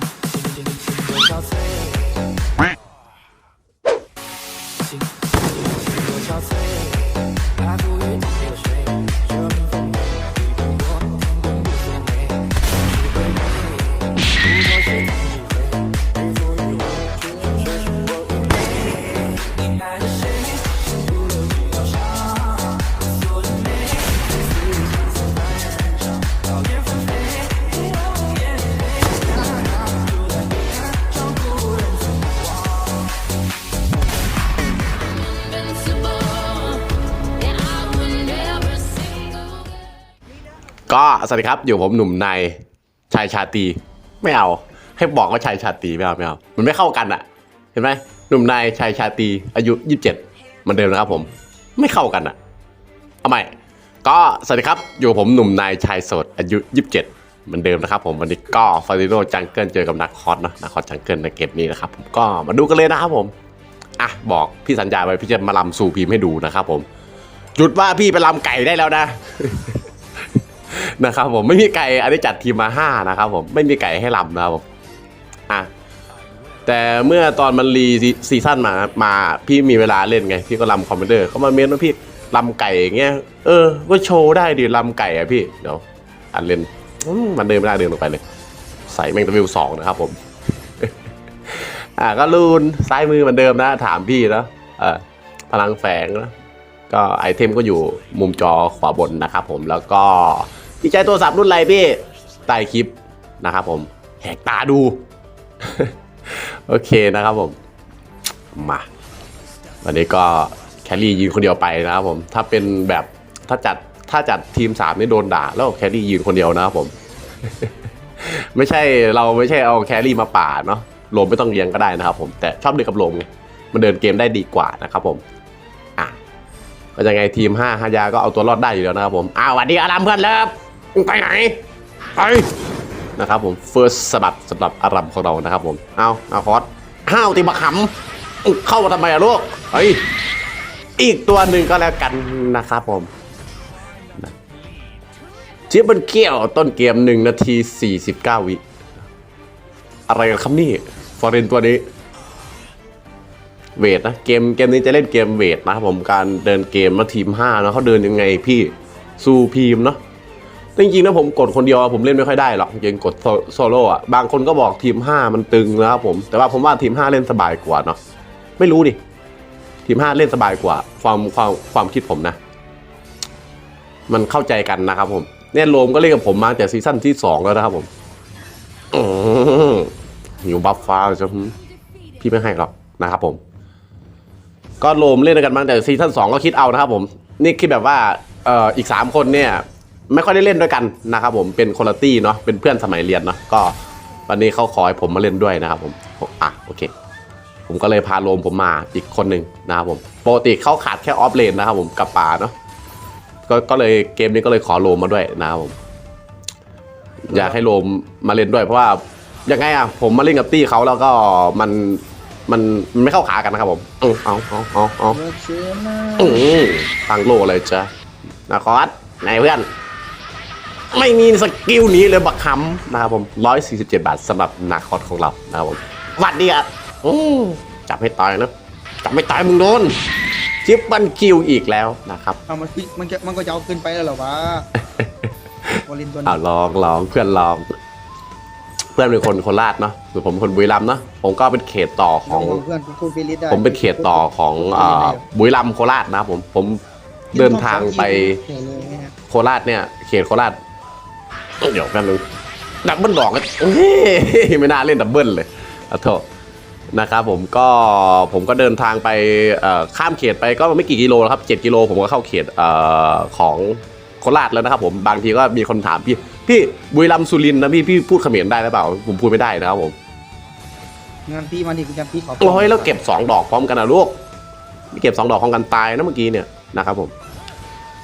心心心，多憔悴。 สวัสดีครับ อยู่ผมหนุ่มนายชายชาตี ไม่เอา ให้บอกว่าชายชาตีไม่เอาไม่เอามันไม่เข้ากันอะเห็นไหมหนุ่มนายชายชาตีอายุยี่สิบเจ็ดเหมันเดิมนะครับผม ไม่เข้ากันอะเอาใหม่ก็สวัสดีครับ อยู่ผมหนุ่มนายชายโสดอายุยี่สิบเจ็ดเหมือนเดิมนะครับผมวันนี้ก็ฟาริโรจังเกิลเจอกับนักคอสนะนักคอสจังเกิลในเกมนี้นะครับผมก็มาดูกันเลยนะครับผมอะบอกพี่สัญญาไว้พี่จะมาลำสู่พีมให้ดูนะครับผมหยุดว่าพี่ไปลำไก่ได้แล้วนะ นะครับผมไม่มีไก่อันนี้จัดทีมมาห้านะครับผมไม่มีไก่ให้ลำนะครับผมอะแต่เมื่อตอนมันรีซีซั่นมามาพี่มีเวลาเล่นไง พี่ก็ลำคอมพิวเตอร์เขามาเมนว่าพี่ลำไก่อย่างเงี้ยเออก็โชว์ได้ดิลำไก่อะพี่เดี๋ยวอันเล่นมมันเดินไม่ได้เดินลงไปเลย ใส่แมงตะวิวสองนะครับผม อะก็ลูนซ้ายมือเหมือนเดิมนะ ถามพี่นะเออพลังแฝงนะก็ไอเทมก็อยู่มุมจอขวาบนนะครับผมแล้วก็ พี่ใช้โทรศัพท์รุ่นอะไรพี่ใต้คลิปนะครับผมแหกตาดู โอเคนะครับผม มาวันนี้ก็แคลรี่ยืนคนเดียวไปนะครับผม ถ้าเป็นแบบถ้าจัดถ้าจัดทีมสามนี่โดนด่า แล้วแคลรี่ยืนคนเดียวนะครับผม ไม่ใช่เราไม่ใช่เอาแคลรี่มาป่าเนาะโลมไม่ต้องเลี้ยงก็ได้นะครับ ผมแต่ชอบเดินกับโลมไงมันเดินเกมได้ดีกว่านะครับผมอะก็ยังไงทีม5ฮายาก็เอาตัวรอดได้อยู่แล้วนะครับผมอ้าวสวัสดีอารามเพื่อนเลิฟ มึงไปไหน ไป นะครับผม เฟิร์สสบัดสำหรับอารามของเรานะครับผม เอาเอาคอสห้าวตีบักขำมึงเข้ามาทำไมอะลูกเฮ้ย อีกตัวหนึ่งก็แล้วกันนะครับผมชิปมันเกี่ยวต้นเกม1นาที 49 วิ อะไรกันครับนี่ ฟอร์เรนตัวนี้ เวทนะ เกมเกมนี้จะเล่นเกมเวทนะครับผมการเดินเกมมาทีม5นะเขาเดินยังไงพี่ สู้พีมเนาะ แต่จริงๆนะผมกดคนเดียวผมเล่นไม่ค่อยได้หรอกจริงๆกดโซโล่อะบางคนก็บอกทีม 5 มันตึงนะครับผม แต่ว่าผมว่าทีม 5 เล่นสบายกว่าเนาะไม่รู้ดิทีม 5 เล่นสบายกว่า ความความความคิดผมนะ มันเข้าใจกันนะครับผมเนี่ยโรมก็เล่นกับผมมาแต่ซีซั่นที่ 2 แล้วนะครับผมอืมหิวบัฟฟ้าจะพี่ไม่ให้หรอกนะครับผม ก็โรมเล่นกันมาตั้งแต่ซีซั่นสองก็คิดเอานะครับผม นี่คิดแบบว่าเอ่ออีก 3 คนเนี่ย ไม่ค่อยได้เล่นด้วยกันนะครับผมเป็นคนละตี้เนาะเป็นเพื่อนสมัยเรียนเนาะก็วันนี้เขาขอให้ผมมาเล่นด้วยนะครับผมอะโอเค ผมก็เลยพาโรมผมมาอีกคนหนึ่งนะครับผมปกติเขาขาดแค่ออฟเลนนะครับผมกับป่าเนาะก็ก็เลยเกมนี้ก็เลยขอโรมมาด้วยนะครับผม อยากให้โรมมาเล่นด้วยเพราะว่ายังไงอะผมมาเล่นกับตี้เขาแล้วก็มันมันมันไม่เข้าขากันนะครับผมเอาเอาเอาเอาเอาเอืมตั้งโลเลยจ้ะนาคอสไหนเพื่อน ไม่มีสกิลนี้เลยบักคำนะครับผม 147 บาทสำหรับนาคอสของเรานะครับผมหวัดดีอะอืมจับให้ตายนะจับไม่ตายมึงโดนชิปบันคิวอีกแล้วนะครับเอามันขึ้นมันจะมันก็จะเอาขึ้นไปแล้วเหรอวะวอลินตัวนี้อ้าวลองลองเพื่อนลอง เพื่อนเป็นคนโคราชเนาะส่วนผมเป็นคนบุรีรัมย์เนาะผมก็เป็นเขตต่อของเพื่อนกูพูดฟิลิสได้ผมเป็นเขตต่อของอ่าบุรีรัมย์โคราชนะครับผมผมเดินทางไปเขตเลยนะฮะโคราชเนี่ย เขตโคราช เดี๋ยวกันนึงดับเบิลดอกเอ้ยไม่น่าเล่นดับเบิลเลยขอโทษนะครับผมก็ผมก็เดินทางไปเอ่อข้ามเขตไปก็ไม่กี่กิโลนะครับ 7 กิโลผมก็เข้าเขตเอ่อของโคราชแล้วนะครับผมบางทีก็มีคนถามพี่ พี่บุรีรัมย์สุรินทร์นะพี่พี่พูดเขมรได้หรือเปล่า ผมพูดไม่ได้นะครับผมงานพี่มาดิกูจำพี่ขอโอ้ยแล้วเก็บสองดอกพร้อมกันนะลูกนี่เก็บสองดอกพร้อมกันตายนะเมื่อกี้เนี่ยนะครับผม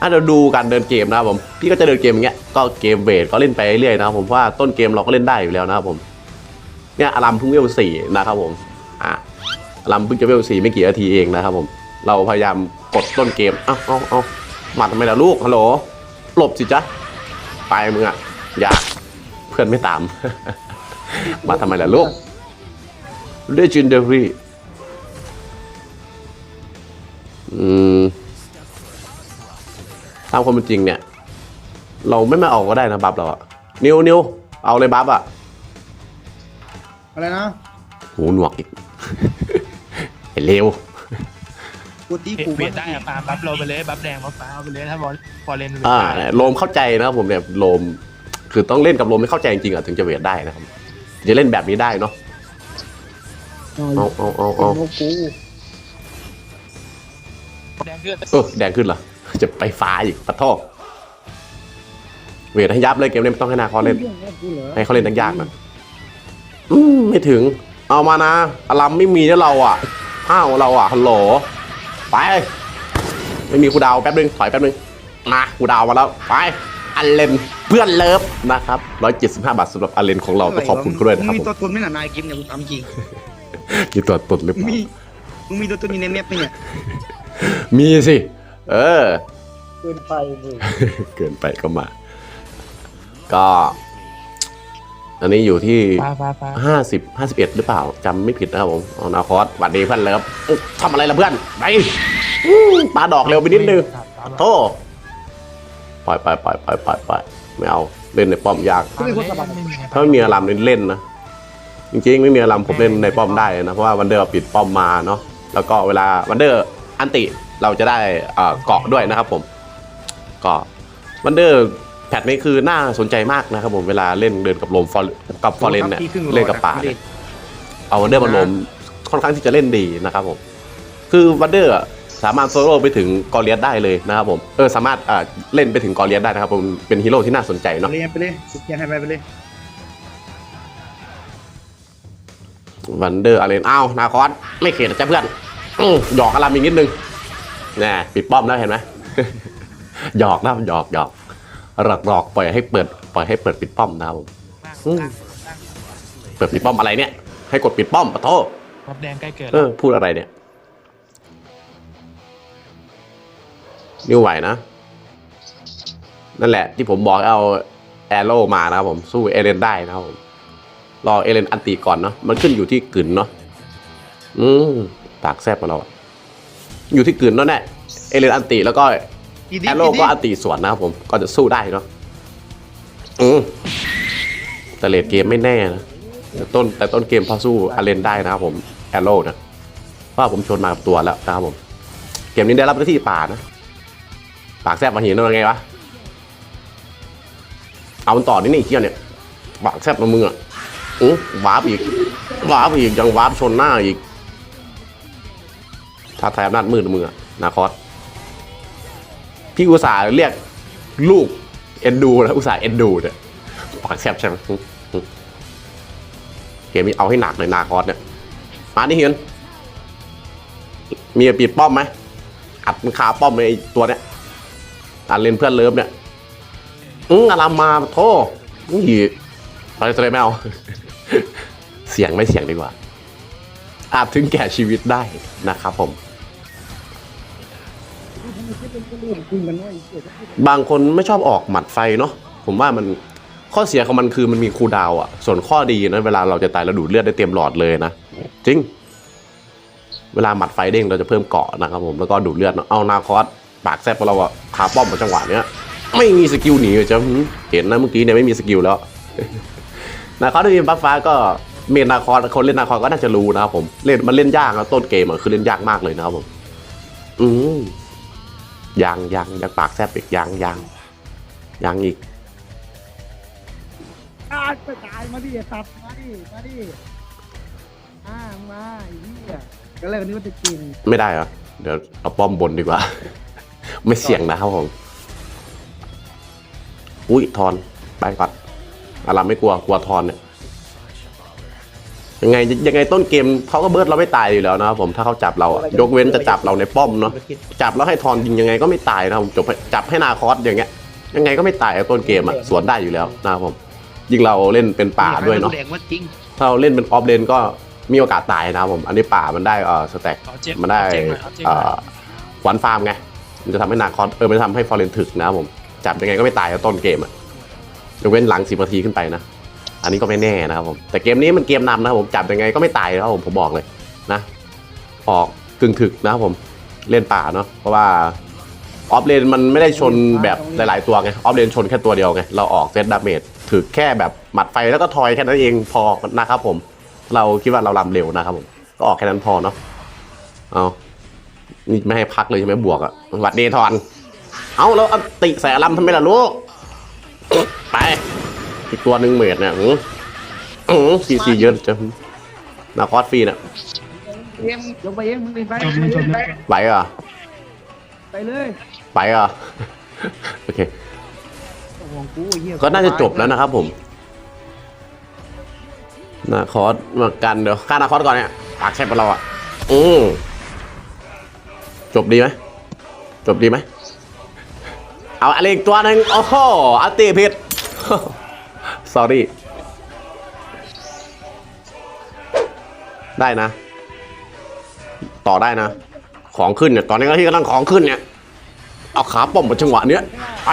อะเดี๋ยวดูการเดินเกมนะครับผมพี่ก็จะเดินเกมอย่างเงี้ยก็เกมเวทก็เล่นไปเรื่อยๆนะครับผมเพราะว่าต้นเกมเราก็เล่นได้อยู่แล้วนะครับผมเนี่ยอารามเพิ่งเวลสี่นะครับผมอะอารามเพิ่งจะเวลสี่ไม่กี่นาทีเองนะครับผมเราพยายามกดต้นเกมเอ้าเอ้าเอ้ามาทำไมล่ะลูกฮัลโหลหลบสิจ๊ะไปมึงอะอยากเพื่อนไม่ตาม มาทำไมล่ะลูก legendary อืม ตามความเป็นจริงเนี่ย เราไม่มาเอาก็ได้นะบัฟเราอะนิวนิวเอาเลยบัฟอะอะไรนะหูหนวกอีก ไอ้เลวกูตีกูเปลี่ยนได้อะปาล์มบัฟโลไปเลยบัฟแดงบัฟฟ้าเอาไปเลยถ้าบอลพอเลนอ่าโลมเข้าใจนะครับผมเนี่ยโลมคือต้องเล่นกับโลมไม่เข้าใจจริงๆอะถึงจะเวทได้นะครับจะเล่นแบบนี้ได้เนาะเอาเอาเอาเอาโอ้กูแดงขึ้นเออแดงขึ้นเหรอ จะไปฟ้าอีกปะโทษเวทให้ยับเลยเกมนี้ไม่ต้องให้นาคอเล่น ให้เขาเล่นยากๆนะอืมไม่ถึง เอามานะอลัมไม่มีนะเราอะห้าวเราอะฮัลโหลไป ไม่มีคูดาวแป๊บนึงถอยแป๊บนึงมาคูดาวมาแล้วไปอันเลนเพื่อนเลิฟนะครับ175 บาทสำหรับอันเลนของเราต้องขอบคุณเขาด้วยนะครับมึงมีผมตัวตนไหม่หนานายกิมเนี่ยกูถามจริงมีตัวตนหรือเปมึงล่ามีมึงมีตัวตนอยู่ในแมปไหมเนี่ยมีสิ เออ เกินไปเลยเกินไปก็มา ก็ อันนี้อยู่ที่ฟ้าฟ้าฟ้าห้าสิบห้าสิบเอ็ดหรือเปล่าจำไม่ผิดนะครับผมเอานาคอสหวัดดีเพื่อนเลิฟอุ๊ยทำอะไรล่ะเพื่อนไปอื้อปาดอกเร็วไปนิดนึงโทษปล่อยปล่อยปล่อยปล่อยปล่อยปล่อยไม่เอาเล่นในป้อมยาก ถ้าไม่มีอารามเล่นนะ จริงๆไม่มีอารามผมเล่นในป้อมได้นะ เพราะว่าวันเดอร์ปิดป้อมมาเนาะแล้วก็เวลาวันเดอร์อันติเราจะได้เอ่อเกาะด้วยนะครับผมเกาะวันเดอร์แพทนี้คือน่าสนใจมากนะครับผมเวลาเล่นเดินกับโลมฟอร์กับฟอร์เรนเนี่ยเล่นกับป่าเนี่ยเอาวันเดอร์มาโลมค่อนข้างที่จะเล่นดีนะครับผมคือวันเดอร์สามารถโซโล่ไปถึงกอเลียสได้เลยนะครับผมเออสามารถอ่าเล่นไปถึงกอเลียสได้นะครับผมเป็นฮีโร่ที่น่าสนใจเนาะเรียนไปเลยสุดยังให้ไปไปเลยวันเดอร์อะไรอ้าวนาคอสไม่เข็ดจ้ะเพื่อนอื้อหยอกอารามอีกนิดนึงแน่ปิดป้อมแล้วเห็นไหม หยอกนะหยอกหยอกหลอกหลอกปล่อยให้เปิดปล่อยให้เปิดปิดป้อมนะครับผมเปิดปิดป้อมอะไรเนี่ย ให้กดปิดป้อมปะโทบัฟแดงใกล้เกิดเออพูดอะไรเนี่ยนิวไหวนะ นั่นแหละ ที่ผมบอกให้เอาแอโร่มานะครับผมสู้เอเลนได้นะครับผมรอเอเลนอันตีก่อนเนาะมันขึ้นอยู่ที่กลืนเนาะอืมปากแซบมาเราอะอยู่ที่กลืนเนาะแน่เอเลนอันตีแล้วก็อีดิ แอโร่ก็อันตีสวนนะครับผมก็จะสู้ได้เนาะอืมแต่เลดเกมไม่แน่นะแต่ต้นแต่ต้นเกมพอสู้อาเลนได้นะครับผมแอโร่นะเพราะว่าผมชนมากับตัวแล้วนะครับผม เกมนี้ได้รับหน้าที่ป่านะปากแซบมาหินนั่นไงวะเอามันต่อนี่นี่ไอ้เที่ยเนี่ยปากแซบมามึงอะอื้อวาร์ปอีกวาร์ปอีกยังวาร์ปชนหน้าอีกท้าทายอำนาจมืดนะมึงอะนาคอส พี่อุตส่าห์เรียกลูกเอ็นดูนะอุตส่าห์เอ็นดูเนี่ยปากแซบใช่ไหมหึหึเกมนี้เอาให้หนักเลยนาคอสเนี่ยมาดิเฮียนมีปิดป้อมไหมอัดมันคาป้อมไอ้ตัวเนี้ยอัดเล่นเพื่อนเลิฟเนี่ยอืมอารามมาโทษนี่ไปเลยไม่เอาเสียงไม่เสียงดีกว่าอาจถึงแก่ชีวิตได้นะครับผม บางคนไม่ชอบออกหมัดไฟเนาะผมว่ามันข้อเสียของมันคือมันมีคูดาวอะส่วนข้อดีนะเวลาเราจะตายเราดูดเลือดได้เต็มหลอดเลยนะจริง เวลาหมัดไฟเด้งเราจะเพิ่มเกาะนะครับผมแล้วก็ดูดเลือดเนอะเอานาคอสปากแซบของเราอะขาป้อมมาจังหวะเนี้ยไม่มีสกิลหนีเลยจะเห็นนะเมื่อกี้เนี่ยไม่มีสกิลแล้วนาคอสที่มีบัฟฟ้าก็เมนนาคอสคนเล่นนาคอสก็น่าจะรู้นะครับผมเล่นมันเล่นยากนะต้นเกมอะคือเล่นยากมากเลยนะครับผม อืม ยังยังยังปากแซบอีกยังยังยังอีกตายไปตายมาดิสัตว์มาดิมาดิอ่ามาไอ้เหี้ยก็เลยวันนี้ว่าจะกินไม่ได้เหรอเดี๋ยวเอาป้อมบนดีกว่า ไม่เสี่ยงนะครับผมอุ้ยทอนไปก่อนอารามไม่กลัวกลัวทอนเนี่ย ยังไงยังไงต้นเกมเขาก็เบิร์ดเราไม่ตายอยู่แล้วนะครับผมถ้าเขาจับเราอะยกเว้นจะจับเราในป้อมเนาะจับแล้วให้ทอนยิงยังไงก็ไม่ตายนะครับผมจบให้จับให้นาคอสอย่างเงี้ยยังไงก็ไม่ตายอะต้นเกมอะสวนได้อยู่แล้วนะครับผมยิ่งเราเล่นเป็นป่าด้วยเนาะแดงว่าจริงถ้าเราเล่นเป็นออฟเลนก็มีโอกาสตายนะครับผมอันนี้ป่ามันได้เอ่อสแต็กขอเจ็บมันได้ขอเจ็บหน่อยขอเจ็บหเอ่น่อย อขวัญฟาร์มไงมันจะทำให้นาคอนเออมันจะทำให้ฟอร์เรนถึกนะครับผมจับยังไงก็ไม่ตายอะต้นเกมอะยกเว้นหลังสิบนาทีขึ้นไปนะ อันนี้ก็ไม่แน่นะครับผมแต่เกมนี้มันเกมนำนะครับผมจับยังไงก็ไม่ตายนะครับผมผมบอกเลยนะออกกึ่งถึกนะครับผมเล่นป่าเนาะเพราะว่าออฟเลนมันไม่ได้ชนแบบหลาย ๆ ตัวไงออฟเลนชนแค่ตัวเดียวไงเราออกเซตดาเมจถึกแค่แบบหมัดไฟแล้วก็ทอยแค่นั้นเองพอนะครับผม เราคิดว่าเราลำเร็วนะครับผมก็ออกแค่นั้นพอเนาะเอานี่ไม่ให้พักเลยใช่ไหมบวกอะหวัดเดทอน เอาแล้วเอาติใส่อลัมทำไมล่ะลูกไป อีกตัวหนึ่งเมดเนี่ยอืออือซีซีเยอะจะนาคอสฟรีน่ะเอ็มยกไปเองมึงไปจบเลยจบเลยไหวเหรอไปเลยไหวเหรอ โอเคห่วงกูไอ้เหี้ยก็น่าจะจบแล้วนะครับผมนาคอสมากันเดี๋ยวฆ่านาคอสก่อนเนี่ยปากแคบไปเราอะอืมจบดีไหมจบดีไหมเอาอะไรอีกตัวหนึ่งโอ้โหอัลติผิด sorry ได้นะ ต่อได้นะ ของขึ้นเนี่ย ตอนนี้ก็ที่กำลังของขึ้นเนี่ย เอาขาป้อมมาจังหวะเนี้ยไป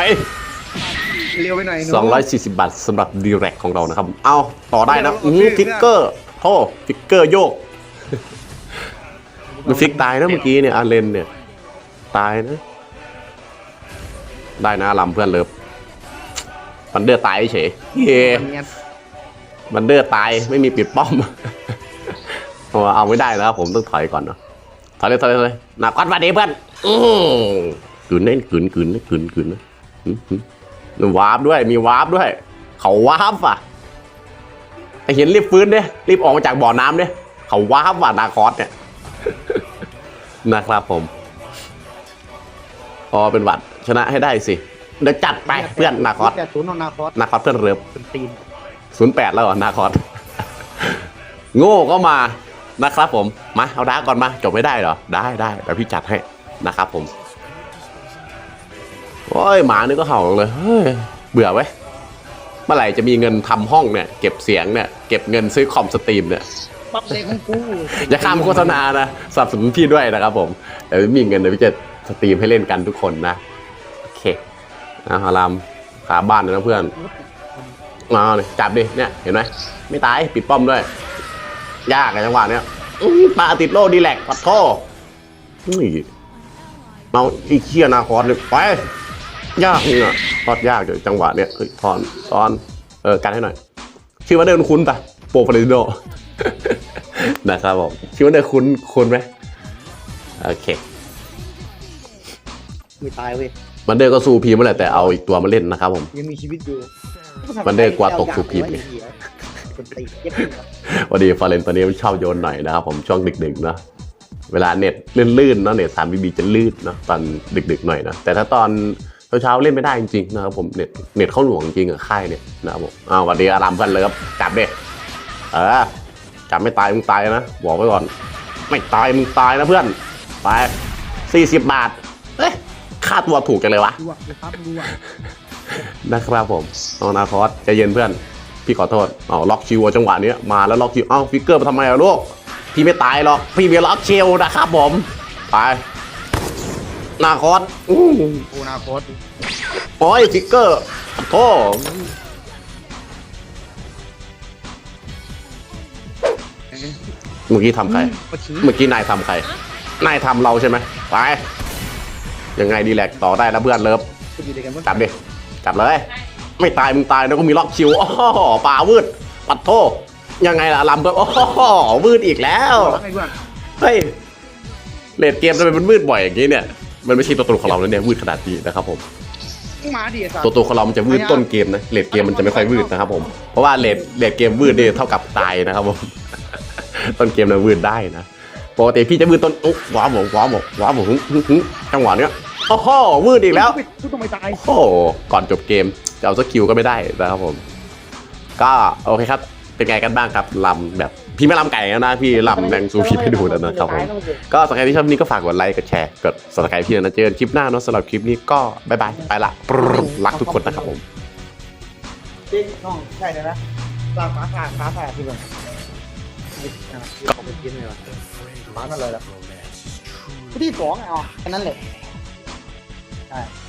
เร็วไปหน่อยหนู240บาทสำหรับดีแรกของเรานะครับ เอาต่อได้นะอือฟิกเกอร์โทฟิกเกอร์โยก มันฟิกตายนะเมื่อกี้เนี่ยอาเลนเนี่ย ตายนะ ได้นะลำเพื่อนเลิฟ มันเดอร์ตายเฉยเย่มันเดอร์ตายไม่มีปิดป้อมเอาเอาไม่ได้แล้วครับผมต้องถอยก่อนเนาะถอยเลยถอยเลยถอยเลยหนักก้อนมาดีเพื่อนอืมกืนเน่นกืนกืนกืนกืนนะอืมอืมมีวาร์ปด้วยมีวาร์ปด้วย เขาวาร์ปอะไอเห็นรีบฟื้นเด้รีบออกมาจากบ่อน้ำเด้เขาวาร์ปว่ะนาคอสเนี่ยนะครับผมพอเป็นหวัดชนะให้ได้สิ เดี๋ยวจัดไปเพื่อนนาคอสแต่ศูนย์ของนาคอสนาคอสเพื่อนเริบเป็นตีนศูนย์แปดแล้วเหรอนาคอสโง่ก็มานะครับผมมาเอาดาร์กก่อนมาจบไม่ได้เหรอได้ได้เดี๋ยวพี่จัดให้นะครับผมโอ้ยหมานี่ก็เห่าเลยเฮ้ยเบื่อไว้ยเมื่อไหร่จะมีเงินทำห้องเนี่ยเก็บเสียงเนี่ยเก็บเงินซื้อคอมสตรีมเนี่ยปั๊บเด็กของกูอย่าข้ามโฆษณานะสนับสนุนพี่ด้วยนะครับผมเดี๋ยวมีเงินเดี๋ยวพี่จะสตรีมให้เล่นกันทุกคนนะโอเค นะฮารามขาบ้านเลยนะเพื่อนมาเลยจับดิเนี่ยเห็นไหมไม่ตายปิดป้อมด้วย ยากอะจังหวะเนี้ยปลาติดโลดีแลกปัดโทนี่เอาอีเคียนาคอสเลยไปยากเนี่ยทอดยากเลยจังหวะเนี้ยเฮ้ยทอนทอนเออกันให้หน่อยชื่อว่าเดินคุ้นปะโปรฟลอริโดนะครับผมชื่อว่าเดินคุ้นคุ้นไหมโอเค ไม่ตายเว้ย มันเดินก็สู้พีมมาแหละแต่เอาอีกตัวมาเล่นนะครับผม ยังมีชีวิตอยู่มันได้กว่าตกสู่พิมพ์ไงเป็นตีนเย็บวันนี้ฟอร์เรนตอนนี้ชอบโยนหน่อยนะครับผมช่วงดึกๆเนอะเวลาเน็ตลื่นๆเนอะเน็ตสามบีบีจะลื่นเนอะตอนดึกๆหน่อยนะแต่ถ้าตอนเช้าๆเล่นไม่ได้จริงๆนะครับผมเน็ตเน็ตเข้าหน่วงจริงกับค่ายเนี่ยนะครับผมอ้าวสวันดีอารามเพื่อนเลยครับจับเด้เออจับไม่ตายมึงตายนะบอกไว้ก่อน ไม่ตายมึงตายนะเพื่อนไปสี่สิบบาทเอ้ย ค่าตัวถูกจังเลยวะ ดูอะดูครับดูอะนะครับผมน้องนาคอสใจเย็นเพื่อน พี่ขอโทษอ๋อล็อกชิวจังหวะเนี้ยมาแล้วล็อกชิวเอ้าฟิกเกอร์มาทำไมอะลูก พี่ไม่ตายหรอก พี่มีล็อกชิวนะครับผม ไป นาคอสอู้กูนาคอสโอ้ยฟิกเกอร์โธ่เมื่อกี้ทำใคร มาชี้เมื่อกี้นายทำใคร นายทำเราใช่ไหมไป ยังไงดีแลกต่อได้นะเพื่อนเลิฟกูอยู่ด้วยกันว่าจับดิจับเลย ไม่ตายมึงตายแล้วก็มีล็อกคิวโอ้โหป่าวืดปัดโทยังไงล่ะลำเพิ่มโอ้โหวืดอีกแล้วไอ้เพื่อนเฮ้ยเลดเกมทำไมมันมืดบ่อยอย่างนี้เนี่ยมันไม่ใช่ตัวตนของเราแล้วเนี่ยวืดขนาดนี้นะครับผมมึงมาดิไอ้สัตตัวว์ตัวของเรามันจะวืดต้นเกมนะเลดเกมมันจะไม่ค่อยวืดนะครับผมเพราะว่าเลดเลดเกมวืดเนี่ยเท่ากับตายนะครับผมต้นเกมเราวืดได้นะปกติพี่จะวืดต้นอุ๊บว้าวหมว้าวหมว้าวหมหึหึหึจังหวะเนี้ย โอ้โหวืดอีกแล้วกูต้องไม่ตายโอ้โหก่อนจบเกมจะเอาสกิลก็ไม่ได้นะครับผม ก็โอเคครับ เป็นไงกันบ้างครับลำแบบพี่ไม่ลำไก่แล้วนะ พี่ลำแรงซูพี่ให้ดูแล้วนะครับผมก็สำหรับใครที่ชอบนี้ก็ฝากกดไลค์กดแชร์กดสมัครพี่นะเจอกันคลิปหน้าเนาะสำหรับคลิปนี้ก็บายบายไปละปรึ๊บรักทุกคนนะครับผมจริงน้องใช่เลยนะลากฟ้าผ่าฟ้าผ่าที่แบบก็ไปกินเลยวะฟ้านั่นเลยละที่สองอะแค่นั้นแหละ ใช่